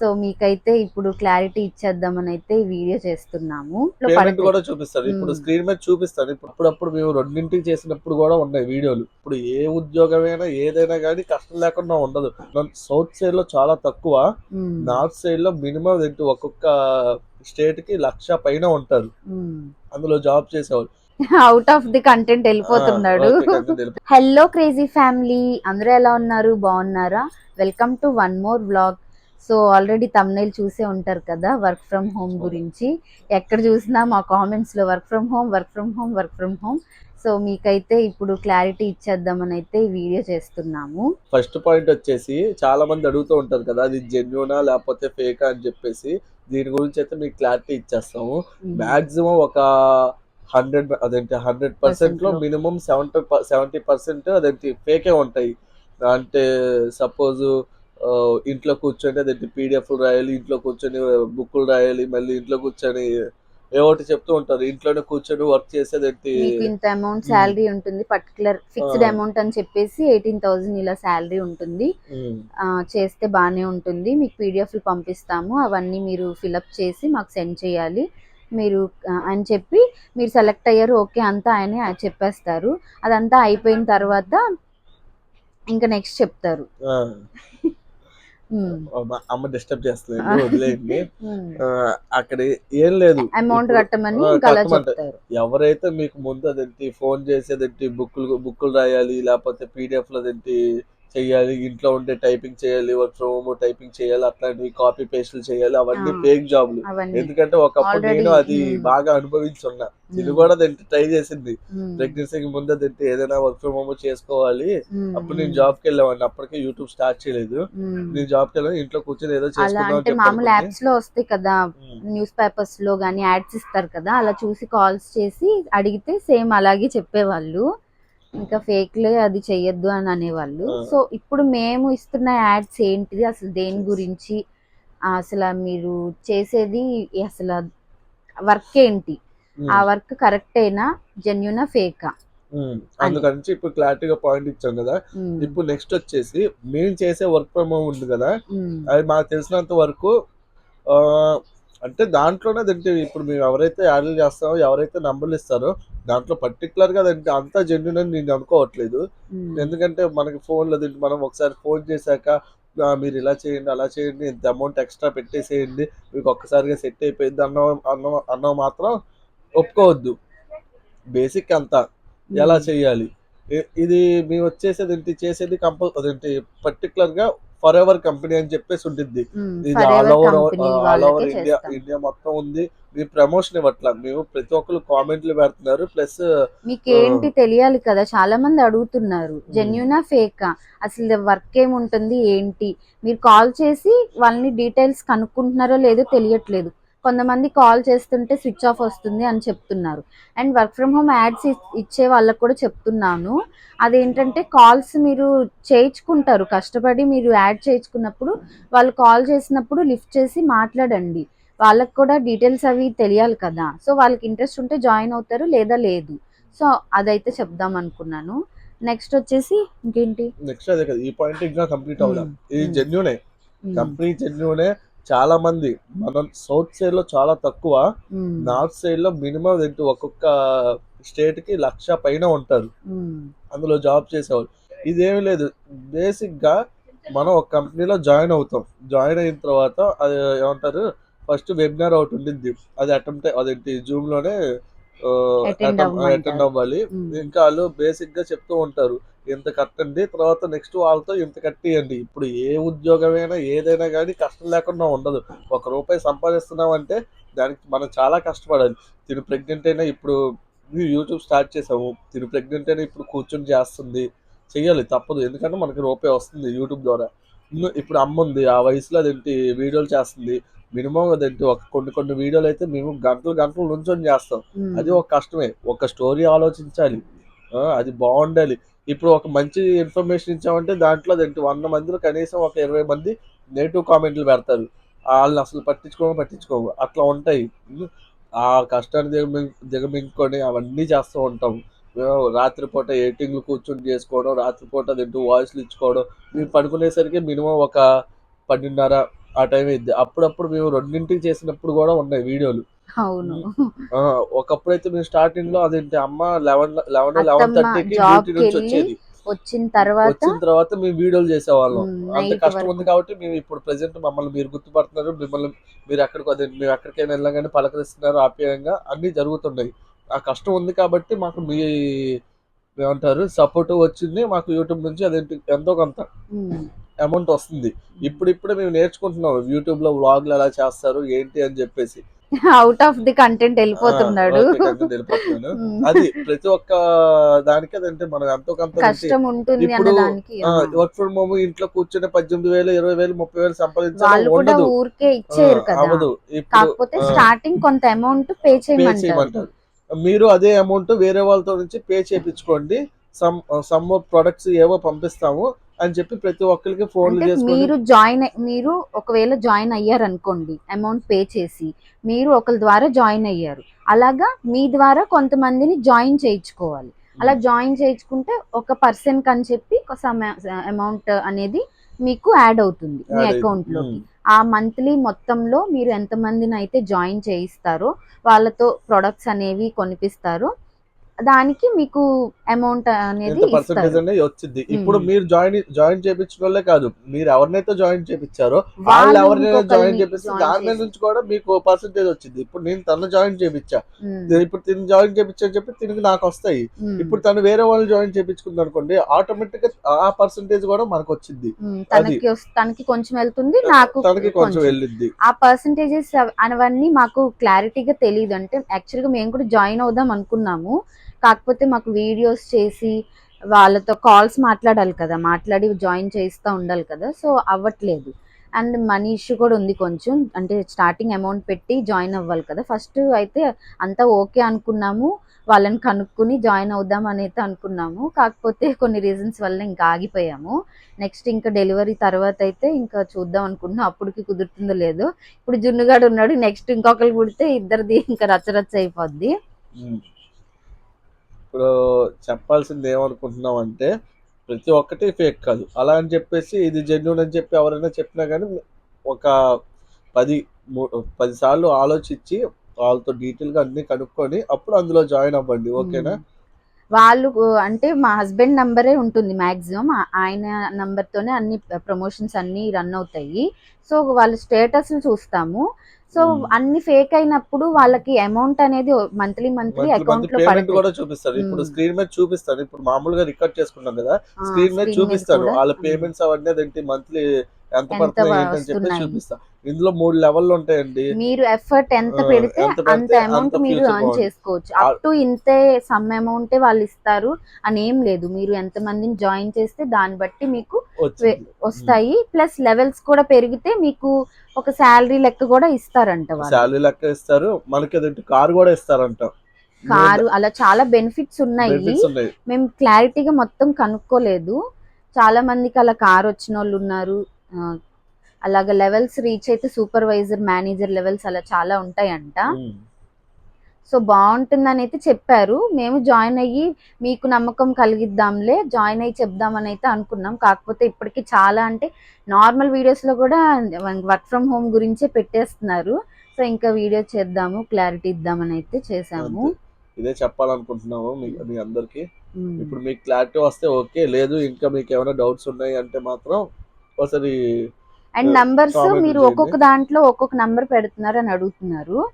So మీకైతే ఇప్పుడు clarity ఇచ్చేద్దామని అయితే ఈ వీడియో చేస్తున్నాము. కూడా చూపిస్తాను. ఇప్పుడు. స్క్రీన్ మీద చూపిస్తాను. ఇప్పుడు అప్పుడప్పుడు మేము రెండింటికి చేసినప్పుడు కూడా ఉన్నాయి వీడియోలు. ఇప్పుడు ఏ ఉద్యోగమైనా ఏదైనా కానీ కష్టం లేకుండా ఉండదు. సౌత్ సైడ్లో చాలా తక్కువ. నార్త్ సైడ్లో మినిమం ఏంటి ఒక్కొక్క స్టేట్కి లక్ష పైన ఉంటారు. అందులో జాబ్ చేసేవాళ్ళు. అవుట్ ఆఫ్ ది కంటెంట్ వెళ్ళిపోతున్నాడు. హలో క్రేజీ ఫ్యామిలీ అందరూ ఎలా ఉన్నారు? బాగున్నారా? Welcome to one more blog so already thumbnail చూసే ఉంటారు కదా వర్క్ ఫ్రమ్ హోమ్ గురించి. ఎక్కడ చూసినా మా కామెంట్స్లో work from home work from home work from home. So మీకైతే ఇప్పుడు క్లారిటీ ఇచ్చేద్దామని అయితే ఈ వీడియో చేస్తున్నాము. ఫస్ట్ పాయింట్ వచ్చేసి చాలా మంది అడుగుతూ ఉంటారు కదా అది జెన్యునా లేకపోతే ఫేకా అని చెప్పేసి. దీని గురించి అయితే మీకు క్లారిటీ ఇచ్చేస్తాము. మాక్సిమం ఒక హండ్రెడ్ అదేంటి హండ్రెడ్ పర్సెంట్లో లో. మినిమం సెవెంటీ సెవెంటీ పర్సెంట్ అదేంటి ఫేకే ఉంటాయి. అంటే సపోజ్ ఇంట్లో కూర్చొని అదేంటి పీడిఎఫ్ రాయాలి ఇంట్లో కూర్చొని బుక్కులు రాయాలి మళ్ళీ ఇంట్లో కూర్చొని ఏ ఒకటి చెప్తూ ఉంటారు. ఇంట్లోనే కూర్చొని వర్క్ చేసేదేంటి మీకు ఇంత అమౌంట్. శాలరీ ఉంటుంది. Particular fixed. అమౌంట్ అని చెప్పేసి ఎయిటీన్ థౌసండ్ ఇలా శాలరీ ఉంటుంది. చేస్తే బాగానే ఉంటుంది. మీకు పీడిఎఫ్లు పంపిస్తాము. అవన్నీ మీరు ఫిలప్ చేసి మాకు సెండ్ చేయాలి. మీరు అని చెప్పి మీరు సెలెక్ట్ అయ్యారు. ఓకే అంతా ఆయనే చెప్పేస్తారు. అదంతా అయిపోయిన తర్వాత ఇంకా నెక్స్ట్ చెప్తారు. అమ్మ- అమ్మ డిస్టర్బ్ చేస్తలేదు వదిలేయండి. ఉమ్. ఆ, అక్కడ ఏం లేదు. అమౌంట్ కట్టమని ఎవరైతే మీకు ముందు అదేంటి ఫోన్ చేసేదేంటి బుక్కులు బుక్కులు రాయాలి లేకపోతే పీడిఎఫ్ అదేంటి చెయ్యాలి ఇంట్లో ఉండే టైపింగ్ చేయాలి వర్క్ ఫ్రమ్ హోమ్ టైపింగ్ చేయాలి అట్లాంటివి కాపీ పేస్ట్లు చేయాలి అవన్నీ. ఫేక్ జాబ్లు ఎందుకంటే ఒకప్పుడు నేను అది మ్మ్. బాగా అనుభవించున్నా. ఇది మ్మ్. కూడా అదేంటి ట్రై చేసింది. ప్రెగ్నెన్సీకి ముందు అదేంటి ఏదైనా వర్క్ ఫ్రమ్ హోమ్ చేసుకోవాలి. ఉమ్. అప్పుడు నేను జాబ్కి వెళ్ళేవాడిని. అప్పటికే యూట్యూబ్ స్టార్ట్ చేయలేదు. నేను జాబ్కి వెళ్ళాను. ఇంట్లో కూర్చొని ఏదో అని మామూలు యాప్స్లో వస్తాయి కదా. న్యూస్ పేపర్స్లో గానీ యాడ్స్ ఇస్తారు కదా. అలా చూసి కాల్స్ చేసి అడిగితే సేమ్ అలాగే చెప్పేవాళ్ళు. ఇంకా ఫేక్ లే అది చెయ్యొద్దు అని అనేవాళ్ళు. సో ఇప్పుడు మేము ఇస్తున్న యాడ్స్ ఏంటిది? అసలు దేని గురించి? అసలు మీరు చేసేది అసలు వర్క్ ఏంటి? ఆ వర్క్ కరెక్టేనా జెన్యునా ఫేకా. అందుకని ఇప్పుడు క్లారిటీగా పాయింట్ ఇచ్చాం కదా. ఇప్పుడు నెక్స్ట్ వచ్చేసి మేము చేసే వర్క్ ఫ్రమ్ హోమ్ ఉంది కదా. అది మాకు తెలిసినంత వరకు అంటే దాంట్లోనే అదేంటి ఇప్పుడు మేము ఎవరైతే యాడ్లు చేస్తామో ఎవరైతే నంబర్లు ఇస్తారో దాంట్లో పర్టికులర్గా అదేంటి అంతా జెన్యున్ అని నేను అనుకోవట్లేదు. ఎందుకంటే మనకి ఫోన్లో అదేంటి మనం ఒకసారి ఫోన్ చేశాక "ఆ, మీరు ఇలా చేయండి అలా చేయండి ఇంత అమౌంట్ ఎక్స్ట్రా పెట్టేసేయండి మీకు ఒక్కసారిగా సెట్ అయిపోయింది అన్న అన్న అన్న మాత్రం ఒప్పుకోవద్దు. బేసిక్ అంతా. ఎలా చేయాలి? ఇది మేము వచ్చేసేది ఏంటి చేసేది కంపల్ అదేంటి పర్టికులర్గా ఫర్ ఎవర్ కంపెనీ అని చెప్పేసి ఉంటుంది ఇది all over all over India India మొత్తం ఉంది. మీ ప్రమోషన్ ఇవ్వట్లా? మేము ప్రతి ఒక్కరు కామెంట్లు పెడుతున్నారు. ప్లస్ మీకు ఏంటి తెలియాలి కదా చాలా మంది అడుగుతున్నారు జెన్యునా ఫేకా అసలు వర్క్ ఏముంటుంది ఏంటి? మీరు కాల్ చేసి వాళ్ళని డీటెయిల్స్ కనుక్కుంటున్నారో లేదో తెలియట్లేదు. కొంతమంది కాల్ చేస్తుంటే స్విచ్ ఆఫ్ వస్తుంది అని చెప్తున్నారు. And work from home ads ఇచ్చే వాళ్ళకు కూడా చెప్తున్నాను. అదేంటంటే కాల్స్ మీరు చేయించుకుంటారు. కష్టపడి మీరు యాడ్ చేయించుకున్నప్పుడు వాళ్ళు కాల్ చేసినప్పుడు లిఫ్ట్ చేసి మాట్లాడండి. వాళ్ళకి కూడా డీటెయిల్స్ అవి తెలియాలి కదా. సో వాళ్ళకి ఇంట్రెస్ట్ ఉంటే జాయిన్ అవుతారు లేదా లేదు. సో అదైతే చెప్దాం అనుకున్నాను. నెక్స్ట్ వచ్చేసి ఇంకేంటి? నెక్స్ట్ అదే కదా ఈ పాయింట్ ఇంకా కంప్లీట్ అవ్వాలి. ఇది. జెన్యునే. కంపెనీ జెన్యునే చాలా మంది. మన సౌత్ సైడ్లో చాలా తక్కువ. నార్త్ సైడ్లో మినిమం ఏంటి ఒక్కొక్క స్టేట్కి లక్ష పైన ఉంటారు. అందులో జాబ్ చేసేవాళ్ళు. ఇదేమీ లేదు. బేసిక్గా మనం ఒక కంపెనీలో జాయిన్ అవుతాం. జాయిన్ అయిన తర్వాత అది ఏమంటారు? ఫస్ట్ వెబినార్ ఒకటి ఉండింది అది అటెంప్ట్ అదేంటి? జూమ్లోనే. అటెండ్ అవ్వాలి. ఇంకా వాళ్ళు బేసిక్గా చెప్తూ ఉంటారు. ఇంత కట్టండి తర్వాత నెక్స్ట్ వాళ్ళతో ఇంత కట్టియండి. ఇప్పుడు ఏ ఉద్యోగమైనా ఏదైనా కానీ కష్టం లేకుండా ఉండదు. ఒక రూపాయి సంపాదిస్తున్నాం అంటే దానికి మనం చాలా కష్టపడాలి. తిను ప్రెగ్నెంట్ అయినా ఇప్పుడు యూట్యూబ్ స్టార్ట్ చేసాము. తిను ప్రెగ్నెంట్ అయినా ఇప్పుడు కూర్చొని చేస్తుంది. చెయ్యాలి తప్పదు. ఎందుకంటే మనకి రూపాయి వస్తుంది యూట్యూబ్ ద్వారా. ఇప్పుడు అమ్మ ఉంది ఆ వయసులో అదేంటి వీడియోలు చేస్తుంది. మినిమం అదేంటి ఒక కొన్ని కొన్ని వీడియోలు అయితే మేము గంటలు గంటలు నుంచొని చేస్తాం. అది ఒక కష్టమే. ఒక స్టోరీ ఆలోచించాలి. అది బాగుండాలి. ఇప్పుడు ఒక మంచి ఇన్ఫర్మేషన్ ఇచ్చామంటే దాంట్లో అదేంటి వంద మందిలో కనీసం ఒక ఇరవై మంది నెగిటివ్ కామెంట్లు పెడతారు. వాళ్ళని అసలు పట్టించుకోము పట్టించుకోము. అట్లా ఉంటాయి. ఆ కష్టాన్ని దిగమి దిగమింగుకొని అవన్నీ చేస్తూ ఉంటాం. మేము రాత్రిపూట ఎయిటింగ్లు కూర్చొని చేసుకోవడం రాత్రిపూట తింటూ వాయిస్లు ఇచ్చుకోవడం. మేము పడుకునేసరికి మినిమం ఒక పన్నెండున్నర ఆ టైం అయింది. అప్పుడప్పుడు మేము రెండింటికి చేసినప్పుడు కూడా ఉన్నాయి వీడియోలు. అవును. ఆ, ఒకప్పుడైతే మేము స్టార్టింగ్లో అదేంటి అమ్మ లెవెన్ లెవెన్ లెవెన్ థర్టీకి డ్యూటీ నుంచి వచ్చేది. వచ్చిన తర్వాత వచ్చిన తర్వాత మేము వీడియోలు చేసేవాళ్ళం. అంత కష్టం. ఉంది కాబట్టి మేము ఇప్పుడు ప్రెసెంట్ మమ్మల్ని మీరు గుర్తుపడుతున్నారు మిమ్మల్ని మీరు ఎక్కడికి అదే మేము ఎక్కడికైనా వెళ్ళగానే పలకరిస్తున్నారు ఆప్యాయంగా. అన్ని జరుగుతున్నాయి. ఆ కష్టం ఉంది కాబట్టి మాకు మీ ఏమంటారు సపోర్ట్ వచ్చింది. మాకు యూట్యూబ్ నుంచి అదేంటి ఎంతో కొంత అమౌంట్ వస్తుంది. ఇప్పుడు ఇప్పుడే మేము నేర్చుకుంటున్నాం. యూట్యూబ్లో వ్లాగ్లు ఎలా చేస్తారు ఏంటి అని చెప్పేసి. అవుట్ ఆఫ్ ది కంటెంట్ వెళ్ళిపోతున్నాడు. వెళ్ళిపోతున్నాను. ఉమ్. అది ప్రతి ఒక్క దానికి అదంటే మనం ఎంతో కొంత కష్టం ఉంటుంది అన్న ఇప్పుడు. వర్క్ ఫ్రమ్ హోమ్ ఇంట్లో కూర్చొని పద్దెనిమిది వేలు ఇరవై వేలు ముప్పై వేలు సంపాదించాలి? కూడా ఊరికే ఇచ్చేయరు కదా. కాకపోతే స్టార్టింగ్ కొంత అమౌంట్ పే చేయమంటారు. మీరు అదే అమౌంట్ వేరే వాళ్ళతో నుంచి పే చేయించుకోండి. సమ్ సమ్ ప్రొడక్ట్స్ ఏవో పంపిస్తాము. అని చెప్పి ప్రతి ఒక్కరికి ఫోన్లు చేసుకోండి మీరు జాయిన్ మీరు ఒకవేళ జాయిన్ అయ్యారు అనుకోండి అమౌంట్ పే చేసి మీరు ఒకరి ద్వారా జాయిన్ అయ్యారు అలాగా మీ ద్వారా కొంతమందిని జాయిన్ చేయించుకోవాలి అలా జాయిన్ చేయించుకుంటే ఒక పర్సన్ అని చెప్పి అమౌంట్ అనేది మీకు యాడ్ అవుతుంది మీ. అకౌంట్లోకి. ఆ మంత్లీ మొత్తంలో మీరు ఎంతమందిని అయితే జాయిన్ చేయిస్తారో వాళ్ళతో ప్రొడక్ట్స్ అనేవి కొనిపిస్తారో దానికి మీకు అమౌంట్ అనేది పర్సెంటేజ్ అనేది వచ్చింది ఇప్పుడు. మీరు జాయిన్ జాయిన్ వాళ్ళే కాదు. మీరు ఎవరినైతే జాయిన్ చేయించారో వాళ్ళు ఇంకొకరిని జాయిన్ చేపిస్తే దాని మీద నుంచి కూడా మీకు పర్సెంటేజ్ వచ్చింది ఇప్పుడు నేను తను జాయిన్ చేయించా ఇప్పుడు తిని జాయిన్ చేయించని చెప్పి తిరిగి నాకు వస్తాయి. ఇప్పుడు తను వేరే వాళ్ళు జాయిన్ చేయించుకుంది అనుకోండి ఆటోమేటిక్గా ఆ పర్సెంటేజ్ కూడా మనకు వచ్చింది తనకి తనకి కొంచెం వెళ్తుంది నాకు తనకి కొంచెం వెళ్ళింది ఆ పర్సంటేజెస్ అవన్నీ మాకు క్లారిటీగా తెలియదు. అంటే యాక్చువల్గా మేము కూడా జాయిన్ అవుదాం అనుకున్నాము. కాకపోతే మాకు వీడియోస్ చేసి వాళ్ళతో కాల్స్ మాట్లాడాలి కదా మాట్లాడి జాయిన్ చేస్తూ ఉండాలి కదా సో అవ్వట్లేదు. అండ్ మనీ ఇష్యూ కూడా ఉంది కొంచెం అంటే స్టార్టింగ్ అమౌంట్ పెట్టి జాయిన్ అవ్వాలి కదా. ఫస్ట్ అయితే అంతా ఓకే అనుకున్నాము వాళ్ళని కనుక్కుని జాయిన్ అవుదాం అని అనుకున్నాము. కాకపోతే కొన్ని రీజన్స్ వల్ల ఇంకా ఆగిపోయాము. నెక్స్ట్ ఇంకా డెలివరీ తర్వాత అయితే ఇంకా చూద్దాం అనుకుంటున్నాం. అప్పటికి కుదురుతుందో లేదో. ఇప్పుడు జున్నుగాడు ఉన్నాడు నెక్స్ట్ ఇంకొకరు పుడితే ఇద్దరిది ఇంకా రచ్చరచ్చ అయిపోద్ది. ఇప్పుడు చెప్పాల్సింది ఏమనుకుంటున్నాం అంటే ప్రతి ఒక్కటి ఫేక్ కాదు. అలా అని చెప్పేసి ఇది జెన్యున్ అని చెప్పి ఎవరైనా చెప్పినా కానీ ఒక పది పదిసార్లు ఆలోచించి వాళ్ళతో డీటెయిల్గా అన్నీ అన్ని కనుక్కొని అప్పుడు అందులో జాయిన్ అవ్వండి ఓకేనా? వాళ్ళు అంటే మా హస్బెండ్ నంబరే ఉంటుంది మాక్సిమం. ఆయన నంబర్ తోనే అన్ని ప్రమోషన్స్ అన్ని రన్ అవుతాయి. సో వాళ్ళ స్టేటస్ చూస్తాము. సో. అన్ని ఫేక్ అయినప్పుడు వాళ్ళకి అమౌంట్ అనేది మంత్లీ మంత్లీ అకౌంట్లో పడుతుంది కూడా చూపిస్తారు. ఇప్పుడు. స్క్రీన్ మీద చూపిస్తాను. ఇప్పుడు మామూలుగా రికార్డ్ చేసుకున్నాం కదా. స్క్రీన్ మీద చూపిస్తాను. కూడా, వాళ్ళ. పేమెంట్స్ అవన్నీ అదేంటి మంత్లీ ఎంత ఏంటని చెప్పి. చూపిస్తా. ఇందులో మూడు ఉంటాయండి మీరు ఎఫర్ట్ ఎంత పెడితే అంత అమౌంట్ మీరు ఎర్న్. చేసుకోవచ్చు. అప్ టు ఇంతే సమ్ అమౌంటే వాళ్ళు ఇస్తారు అని ఏం లేదు. మీరు ఎంత మందిని జాయిన్ చేస్తే దాన్ని బట్టి మీకు వస్తాయి. ప్లస్ లెవెల్స్ కూడా పెరిగితే మీకు ఒక శాలరీ లెక్క కూడా ఇస్తారంట వాళ్ళు. శాలరీ లెక్క ఇస్తారు. మనకి అదేంటి? కార్ కూడా ఇస్తారంట. కారు అలా చాలా బెనిఫిట్స్ ఉన్నాయి. మేము క్లారిటీగా మొత్తం కనుక్కోలేదు. చాలా మందికి అలా కార్ వచ్చిన వాళ్ళు ఉన్నారు. అలాగ లెవెల్స్ రీచ్ అయితే సూపర్వైజర్ మేనేజర్ లెవెల్స్ అలా చాలా ఉంటాయంట. సో బాగుంటుందని అయితే చెప్పారు మేము జాయిన్ అయ్యి మీకు నమ్మకం కలిగిద్దాంలే జాయిన్ అయ్యి చెప్దామని అయితే అనుకున్నాం కాకపోతే ఇప్పటికి చాలా అంటే నార్మల్ వీడియోస్లో కూడా వర్క్ ఫ్రమ్ హోమ్ గురించే పెట్టేస్తున్నారు సో ఇంకా వీడియో చేద్దాము క్లారిటీ ఇద్దామని అయితే చేసాము. ఇదే చెప్పాలనుకుంటున్నాము మీ అందరికి. ఇప్పుడు మీకు క్లారిటీ వస్తే ఓకే లేదు ఇంకా మీకు ఏమైనా డౌట్స్ ఉన్నాయి అంటే మాత్రం ఒకసారి అండ్ నంబర్స్ మీరు. ఒక్కొక్క దాంట్లో ఒక్కొక్క నంబర్ పెడుతున్నారు అని అడుగుతున్నారు.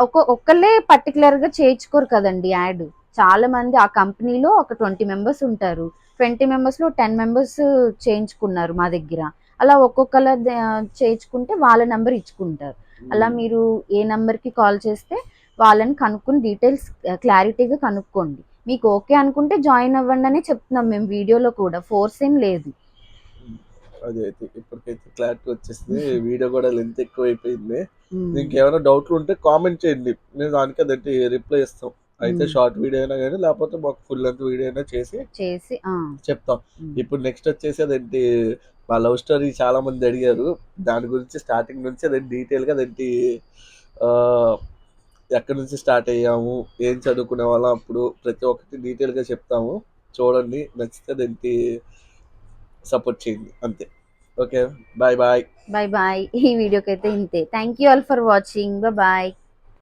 ఒక్క ఒక్కళ్ళే పర్టికులర్గా చేయించుకోరు కదండి యాడ్. చాలా మంది ఆ కంపెనీలో ఒక ట్వంటీ మెంబర్స్ ఉంటారు. ట్వంటీ మెంబర్స్లో టెన్ మెంబర్స్ చేయించుకున్నారు మా దగ్గర. అలా ఒక్కొక్కల ద- చేయించుకుంటే వాళ్ళ నంబర్ ఇచ్చుకుంటారు. అలా మీరు ఏ నంబర్కి కాల్ చేస్తే వాళ్ళని కనుక్కుని డీటెయిల్స్ క్లారిటీగా కనుక్కోండి. మీకు ఓకే అనుకుంటే జాయిన్ అవ్వండి అని చెప్తున్నాం మేము వీడియోలో కూడా. ఫోర్స్ ఏం లేదు. అది అయితే ఇప్పటికైతే క్లారిటీ వచ్చేసింది. వీడియో కూడా లెంత్ ఎక్కువ అయిపోయింది ఉమ్. ఇంకేమైనా డౌట్లు ఉంటే కామెంట్ చేయండి. మేము దానికి అదేంటి రిప్లై ఇస్తాం. అయితే. షార్ట్ వీడియో అయినా కానీ లేకపోతే మాకు ఫుల్ లెంత్ వీడియో అయినా చేసి చేసి చెప్తాం. ఇప్పుడు నెక్స్ట్ వచ్చేసి అదేంటి మా లవ్ స్టోరీ చాలా మంది అడిగారు. దాని గురించి స్టార్టింగ్ నుంచి అదేంటి డీటెయిల్గా అదేంటి ఎక్కడి నుంచి స్టార్ట్ అయ్యాము ఏం చదువుకునే వాళ్ళం అప్పుడు ప్రతి ఒక్కటి డీటెయిల్గా చెప్తాము. చూడండి. నచ్చితే అదేంటి సపోర్ట్ చేయండి. అంతే. Okay. Bye bye. Bye bye. ఈ వీడియోకి అయితే ఇంతే. Thank you all for watching bye